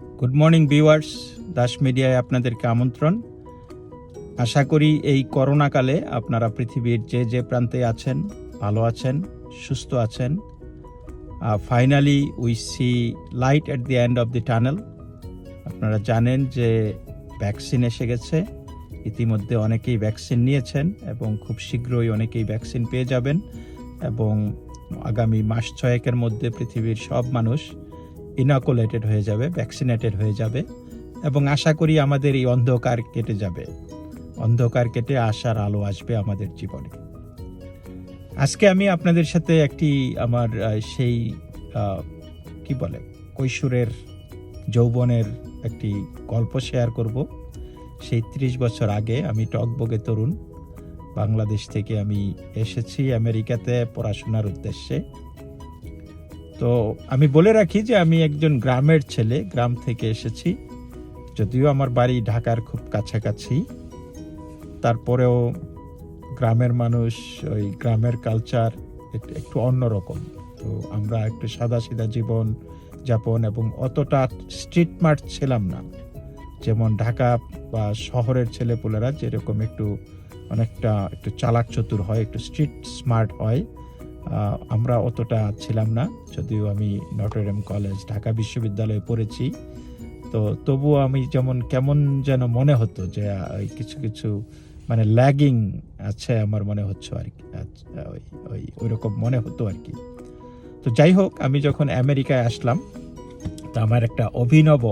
Good morning viewers Das মিডিয়ায় আপনাদেরকে আমন্ত্রণ। আশা করি এই করোনাকালে আপনারা পৃথিবীর যে যে প্রান্তে আছেন, ভালো আছেন, সুস্থ আছেন finally we see light at the end of the tunnel আপনারা জানেন যে ভ্যাকসিন এসে গেছে। ইতিমধ্যে অনেকেই ভ্যাকসিন নিয়েছেন এবং খুব শীঘ্রই অনেকেই ভ্যাকসিন পেয়ে যাবেন এবং আগামী মাস ছয়েকের মধ্যে পৃথিবীর সব মানুষ ইনাকুলেটেড হয়ে যাবে ভ্যাকসিনেটেড হয়ে যাবে এবং আশা করি আমাদের এই অন্ধকার কেটে যাবে অন্ধকার কেটে আশার আলো আসবে আমাদের জীবনে আজকে আমি আপনাদের সাথে একটি আমার সেই কি বলে কৈশোরের যৌবনের একটি গল্প শেয়ার করব সেই ত্রিশ বছর আগে আমি টকবগে তরুণ বাংলাদেশ থেকে আমি এসেছি আমেরিকাতে পড়াশোনার উদ্দেশ্যে। তো আমি বলে রাখি যে আমি একজন গ্রামের ছেলে, গ্রাম থেকে এসেছি। যদিও আমার বাড়ি ঢাকার খুব কাছাকাছি। তারপরেও গ্রামের মানুষ, ওই গ্রামের কালচার একটু অন্যরকম তো আমরা একটু সাদা সিধা জীবন যাপন এবং অতটা স্ট্রিট মার্ট ছিলাম না। যেমন ঢাকা বা শহরের ছেলেপুলেরা যেরকম একটু অনেকটা, একটু চালাক চতুর হয়, একটু স্ট্রিট স্মার্ট হয়। আমরা অতটা ছিলাম না, যদিও আমি নটরডেম কলেজ ঢাকা বিশ্ববিদ্যালয়ে পড়েছি। তো তবুও আমি যেমন, কেমন যেন মনে হতো যে কিছু কিছু মানে ল্যাগিং আছে আমার মনে হচ্ছে আর কি ওই ওই ওই রকম মনে হতো আর কি। তো যাই হোক, আমি যখন আমেরিকায় আসলাম, তো আমার একটা অভিনব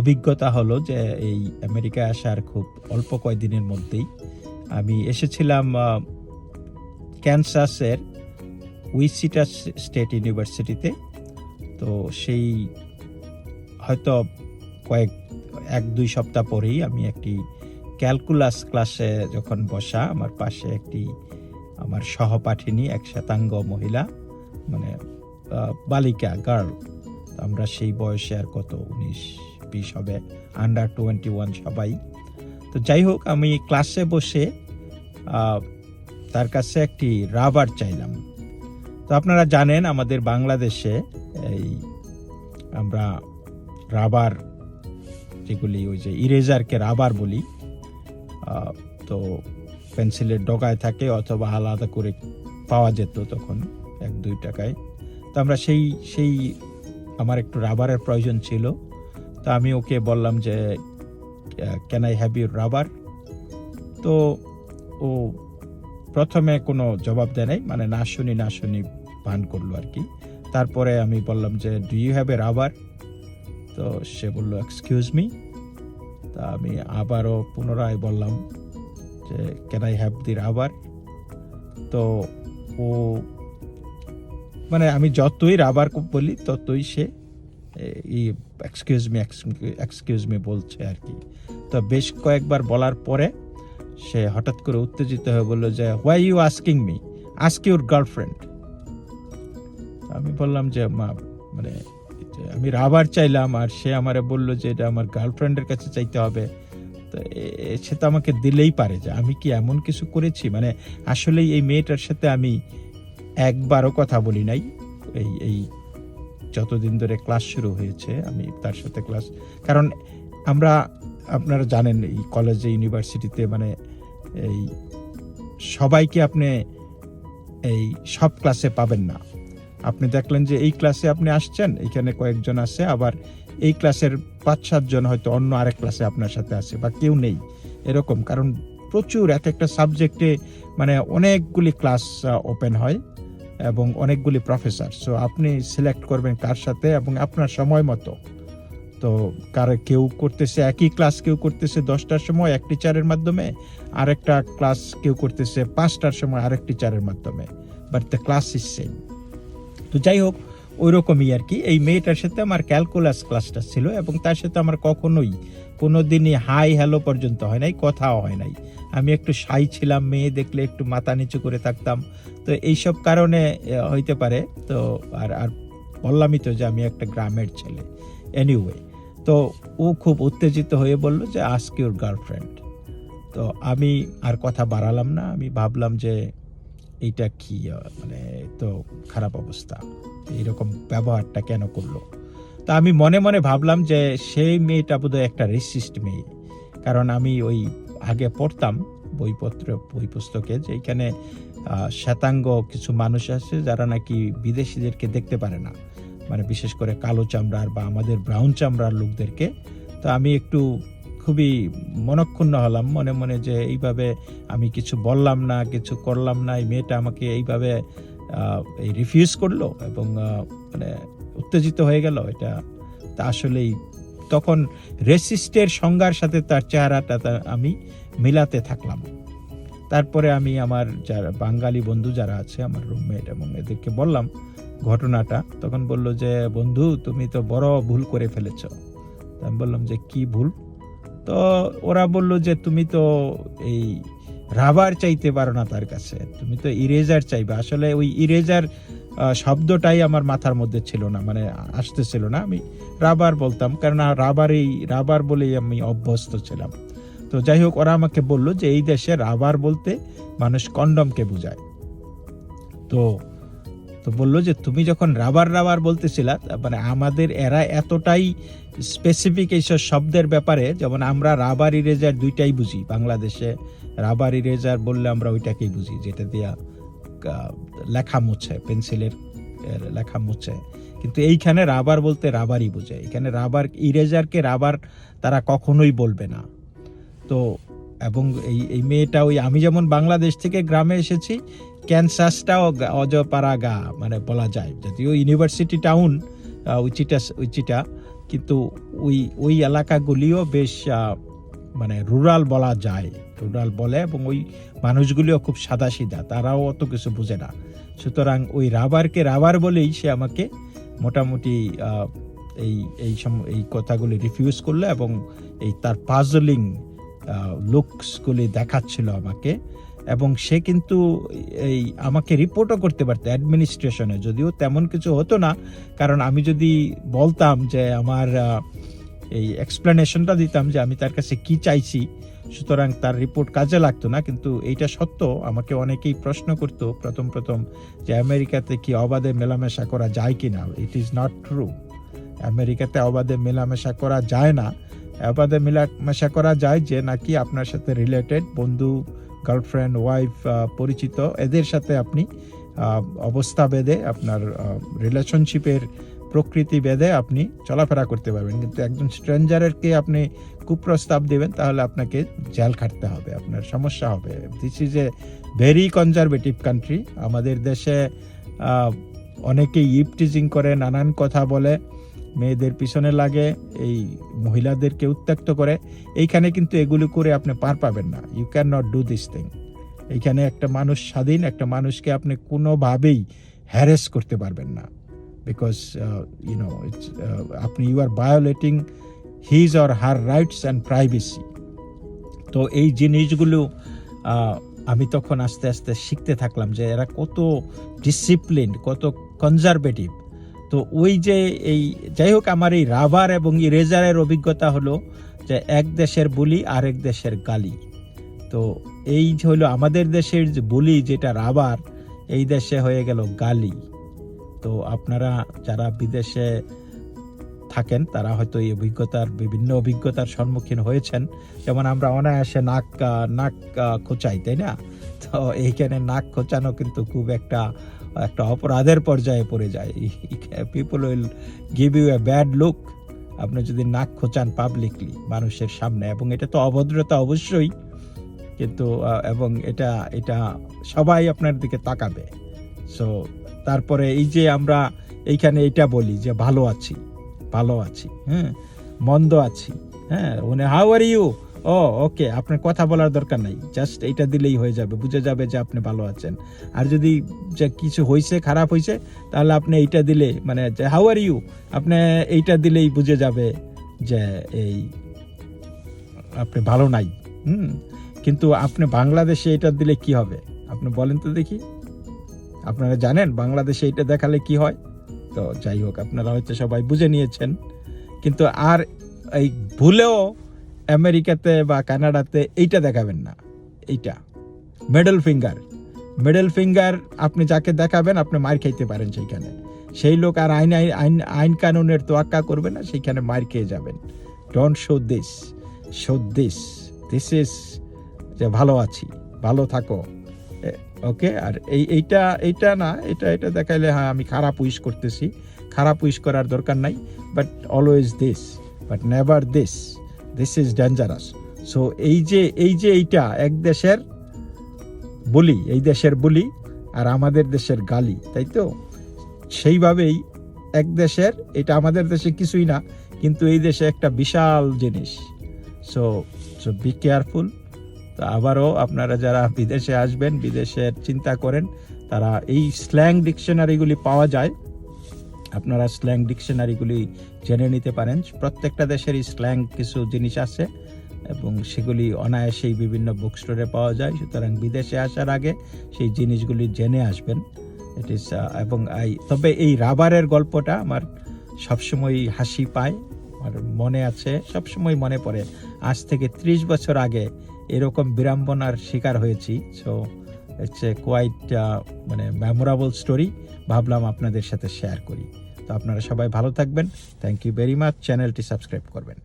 অভিজ্ঞতা হলো যে, এই আমেরিকায় আসার খুব অল্প কয়েকদিনের মধ্যেই আমি এসেছিলাম ক্যানসাসের উইসিটা স্টেট ইউনিভার্সিটিতে, তো সেই হয়তো কয়েক, এক, দুই সপ্তাহ পরেই আমি একটি ক্যালকুলাস ক্লাসে যখন বসা, আমার পাশে একটি আমার সহপাঠিনী, এক শ্বেতাঙ্গ মহিলা মানে বালিকা গার্ল আমরা সেই বয়সে আর কত, উনিশ, বিশ হবে আন্ডার টোয়েন্টি ওয়ান সবাই। তো যাই হোক, আমি ক্লাসে বসে তার কাছে একটি রাবার চাইলাম। তো আপনারা জানেন আমাদের বাংলাদেশে এই আমরা রাবার যেগুলি ওই যে ইরেজারকে রাবার বলি তো পেন্সিলের ডগায় থাকে অথবা আলাদা করে পাওয়া যেত তখন এক দুই টাকায়। তো আমরা সেই সেই আমার একটু রাবারের প্রয়োজন ছিল। তো আমি ওকে বললাম যে can I have your rubber তো ও প্রথমে কোনো জবাব দেয় নাই মানে না শুনি না শুনি পান করল আর কি। তারপরে আমি বললাম যে do you have a rubber তো সে বলল এক্সকিউজ মি তা আমি আবারও পুনরায় বললাম যে can I have the rubber তো ও মানে আমি যতই রাবার বলি, ততই সে এক্সকিউজ মি এক্সকিউজ মি বলছে আর কি। তো বেশ কয়েকবার বলার পরে সে হঠাৎ করে উত্তেজিত হয়ে বলল যে why you asking me ask your girlfriend আমি বললাম যে, মা মানে আমি রাবার চাইলাম আর সে আমারে বলল যে, এটা আমার গার্লফ্রেন্ডের কাছে চাইতে হবে। তো সে তো আমাকে দিলেই পারে যে, আমি কি এমন কিছু করেছি? মানে আসলেই এই মেয়েটার সাথে আমি একবারও কথা বলি নাই। এই এই যতদিন ধরে ক্লাস শুরু হয়েছে, আমি তার সাথে ক্লাস, কারণ আমরা আপনারা জানেন, এই কলেজে, ইউনিভার্সিটিতে মানে এই সবাইকে আপনি এই সব ক্লাসে পাবেন না। আপনি দেখলেন যে এই ক্লাসে আপনি আসছেন, এখানে কয়েকজন আছে, আবার এই ক্লাসের পাঁচ সাতজন হয়তো অন্য আরেক ক্লাসে আপনার সাথে আছে বা কেউ নেই। এরকম, কারণ প্রচুর এক একটা সাবজেক্টে মানে অনেকগুলি ক্লাস ওপেন হয় এবং অনেকগুলি প্রফেসর। সো আপনি সিলেক্ট করবেন কার সাথে এবং আপনার সময় মতো। তো কার কেউ করতেছে, একই ক্লাস কেউ করতেছে দশটার সময় এক টিচারের মাধ্যমে, আরেকটা ক্লাস কেউ করতেছে পাঁচটার সময় আরেক টিচারের মাধ্যমে but the class is same তো যাই হোক ওই রকমই আর কি। এই মেয়েটার সাথে আমার ক্যালকুলাস ক্লাসটা ছিল এবং তার সাথে আমার কখনোই কোনো দিনই হাই হ্যালো পর্যন্ত হয় নাই, কথাও হয় নাই। আমি একটু সাই ছিলাম, মেয়ে দেখলে একটু মাথা নিচু করে থাকতাম। তো এইসব কারণে হইতে পারে। তো আর আর বললামই তো যে আমি একটা গ্রামের ছেলে। এনিওয়ে তো ও খুব উত্তেজিত হয়ে বলল যে আজকে ওর গার্লফ্রেন্ড তো আমি আর কথা বাড়ালাম না, আমি ভাবলাম যে, এইটা কি মানে তো খারাপ অবস্থা, এইরকম ব্যবহারটা কেন করল? তা আমি মনে মনে ভাবলাম যে, সেই মেয়েটা বোধহয় একটা রেসিস্ট মেয়ে। কারণ আমি ওই আগে পড়তাম বইপত্র, বই পুস্তকে যে এখানে শ্বেতাঙ্গ কিছু মানুষ আছে যারা নাকি বিদেশিদেরকে দেখতে পারে না। মানে বিশেষ করে কালো চামড়ার বা আমাদের ব্রাউন চামড়ার লোকদেরকে, তো আমি একটু খুবই মনক্ষুণ্ণ হলাম, মনে মনে যে এইভাবে আমি কিছু বললাম না, কিছু করলাম না, এই মেয়েটা আমাকে এইভাবে এই রিফিউজ করল এবং মানে উত্তেজিত হয়ে গেল। এটা তা আসলেই তখন রেসিস্টের সংজ্ঞার সাথে তার চেহারাটা আমি মিলাতে থাকলাম। তারপরে আমি আমার যারা বাঙালি বন্ধু যারা আছে, আমার রুমমেট এবং এদেরকে বললাম ঘটনাটা, তখন বলল যে, বন্ধু, তুমি তো বড় ভুল করে ফেলেছ। আমি বললাম যে, কি ভুল? তো ওরা বলল যে, তুমি তো এই রাবার চাইতে পারো না তার কাছে, তুমি তো ইরেজার চাইবে। আসলে ওই ইরেজার শব্দটাই আমার মাথার মধ্যে ছিল না মানে আসতেছিল না। আমি রাবার বলতাম কারণ রাবারই, রাবার বলেই আমি অভ্যস্ত ছিলাম। তো যাই হোক, ওরা আমাকে বলল যে, এই দেশে রাবার বলতে মানুষ কন্ডমকে বোঝায়। তো তো বলল যে তুমি যখন রাবার রাবার বলতেছিলা মানে আমাদের এরা এতটাই স্পেসিফিক এইসব শব্দের ব্যাপারে, যেমন আমরা রাবার ইরেজার দুইটাই বুঝি, বাংলাদেশে রাবার ইরেজার বললে আমরা ওইটাকেই বুঝি, যেটা দিয়া লেখা মুছে, পেন্সিলের লেখা মুছে। কিন্তু এইখানে রাবার বলতে রাবারই বোঝে, এখানে রাবার ইরেজারকে রাবার তারা কখনোই বলবে না। তো এবং এই এই মেয়েটা ওই, আমি যেমন বাংলাদেশ থেকে গ্রামে এসেছি, ক্যানসাসটাও গা- অজপাড়া গা মানে বলা যায়, যদিও ইউনিভার্সিটি টাউন উচিটা উচিটা কিন্তু ওই ওই এলাকাগুলিও বেশ মানে রুরাল বলা যায়, রুরাল বলে, এবং ওই মানুষগুলিও খুব সাদাসিধা, তারাও অত কিছু বুঝে না। সুতরাং ওই রাবারকে, রাবার বলেই সে আমাকে মোটামুটি এই এই এই কথাগুলি রিফিউজ করল এবং এই তার পাজলিং লুকসগুলি দেখাচ্ছিল আমাকে এবং সে কিন্তু এই আমাকে রিপোর্টও করতে পারতো অ্যাডমিনিস্ট্রেশনে যদিও তেমন কিছু হতো না, কারণ আমি যদি বলতাম যে আমার এই এক্সপ্লেনেশনটা দিতাম যে আমি তার কাছে কি চাইছি, সুতরাং তার রিপোর্ট কাজে লাগতো না। কিন্তু এইটা সত্য আমাকে অনেকেই প্রশ্ন করতো, প্রথম প্রথম যে আমেরিকাতে কি অবাধে মেলামেশা করা যায় কি না ইট ইজ নট ট্রু আমেরিকাতে অবাধে মেলামেশা করা যায় না। অবাধে মেলামেশা করা যায় যে নাকি আপনার সাথে রিলেটেড বন্ধু গার্লফ্রেন্ড ওয়াইফ পরিচিত, এদের সাথে আপনি অবস্থা বেঁধে আপনার রিলেশনশিপের প্রকৃতি বেঁধে আপনি চলাফেরা করতে পারবেন। কিন্তু একজন স্ট্রেঞ্জারেরকে আপনি কুপ্রস্তাব দেবেন, তাহলে আপনাকে জেল খাটতে হবে, আপনার সমস্যা হবে। This is a very conservative country আমাদের দেশে অনেকে ইপটিজিং করে, নানান কথা বলে। মেয়েদের পিছনে লাগে, এই মহিলাদেরকে উত্ত্যক্ত করে, এইখানে কিন্তু এগুলো করে আপনি পার পাবেন না। You can not do this thing এইখানে একটা মানুষ স্বাধীন, একটা মানুষকে আপনি কোনোভাবেই হ্যারেস করতে পারবেন না। বিকজ ইউনো ইটস আপনি you are violating his or her rights and privacy তো এই জিনিসগুলো আমি তখন আস্তে আস্তে শিখতে থাকলাম যে এরা কত ডিসিপ্লিন কত কনজারভেটিভ তো ওই যে এই, যাই হোক আমার এই রাবার এবং ইরেজারের অভিজ্ঞতা হলো যে এক দেশের বুলি আরেক দেশের গালি। তো এই যে হলো আমাদের দেশের যে বলি যেটা রাবার, এই দেশে হয়ে গেল গালি। তো আপনারা যারা বিদেশে থাকেন, তারা হয়তো এই অভিজ্ঞতার, বিভিন্ন অভিজ্ঞতার সম্মুখীন হয়েছেন। যেমন আমরা অনায়াসে নাক নাক খোঁচাই, তাই না? তো এইখানে নাক খোঁচানো কিন্তু খুব একটা একটা অপরাধের পর্যায়ে পড়ে যায়। People will give you a bad look আপনি যদি নাক খোঁচান পাবলিকলি মানুষের সামনে, এবং এটা তো অভদ্রতা অবশ্যই, কিন্তু এবং এটা এটা সবাই আপনার দিকে তাকাবে। সো তারপরে এই যে আমরা এইখানে এটা বলি যে ভালো আছি ভালো আছি হ্যাঁ মন্দ আছি হ্যাঁ মানে হাউ আর ইউ ও ওকে আপনার কথা বলার দরকার নাই। জাস্ট এইটা দিলেই হয়ে যাবে, বুঝে যাবে যে আপনি ভালো আছেন। আর যদি যে কিছু হয়েছে খারাপ হয়েছে তাহলে আপনি এইটা দিলে মানে হাউ আর ইউ আপনি এইটা দিলেই বুঝে যাবে যে এই আপনি ভালো নাই। হুম? কিন্তু আপনি বাংলাদেশে এটা দিলে কি হবে? আপনি বলেন তো দেখি। আপনারা জানেন, বাংলাদেশে এটা দেখালে কি হয়? তো যাই হোক, আপনারা হয়তো সবাই বুঝে নিয়েছেন। কিন্তু আর এই ভুলেও আমেরিকাতে বা কানাডাতে এইটা দেখাবেন না, এইটা। মিডল ফিঙ্গার মিডল ফিঙ্গার আপনি যাকে দেখাবেন, আপনি মার খাইতে পারেন সেইখানে। সেই লোক আর আইন আইন- আইন কানুনের তোয়াক্কা করবে না, সেইখানে মার খেয়ে যাবেন। Don't show this show this this is যে ভালো আছি, ভালো থাকো। ওকে আর এই এইটা এইটা না, এটা এটা দেখাইলে হ্যাঁ আমি খারাপ উইশ করতেছি। খারাপ উইশ করার দরকার নাই but always this but never this this is dangerous so এই যে এই যে এইটা এক দেশের বলি, এই দেশের বলি আর আমাদের দেশের গালি, তাই তো? সেইভাবেই এক দেশের, এটা আমাদের দেশে কিছুই না, কিন্তু এই দেশে একটা বিশাল জিনিস। সো সো বি কেয়ারফুল তো আবারও আপনারা যারা বিদেশে আসবেন, বিদেশের চিন্তা করেন, তারা এই স্ল্যাং ডিকশনারিগুলি পাওয়া যায়। আপনারা স্ল্যাং ডিকশনারিগুলি জেনে নিতে পারেন। প্রত্যেকটা দেশেরই স্ল্যাং কিছু জিনিস আছে এবং সেগুলি অনায়াসেই বিভিন্ন বুক স্টোরে পাওয়া যায়। সুতরাং বিদেশে আসার আগে সেই জিনিসগুলি জেনে আসবেন। ইট ইস এবং এই তবে এই রাবারের গল্পটা আমার সবসময় হাসি পায়। আমার মনে আছে, সবসময় মনে পড়ে। আজ থেকে ত্রিশ বছর আগে এরকম বিড়ম্বনার শিকার হয়েছি। সো ইটস এ কোয়াইট মানে মেমোরাবল স্টোরি ভাবলাম আপনাদের সাথে শেয়ার করি। তো আপনারা সবাই ভালো থাকবেন। থ্যাংক ইউ ভেরি মাচ চ্যানেলটি সাবস্ক্রাইব করবেন।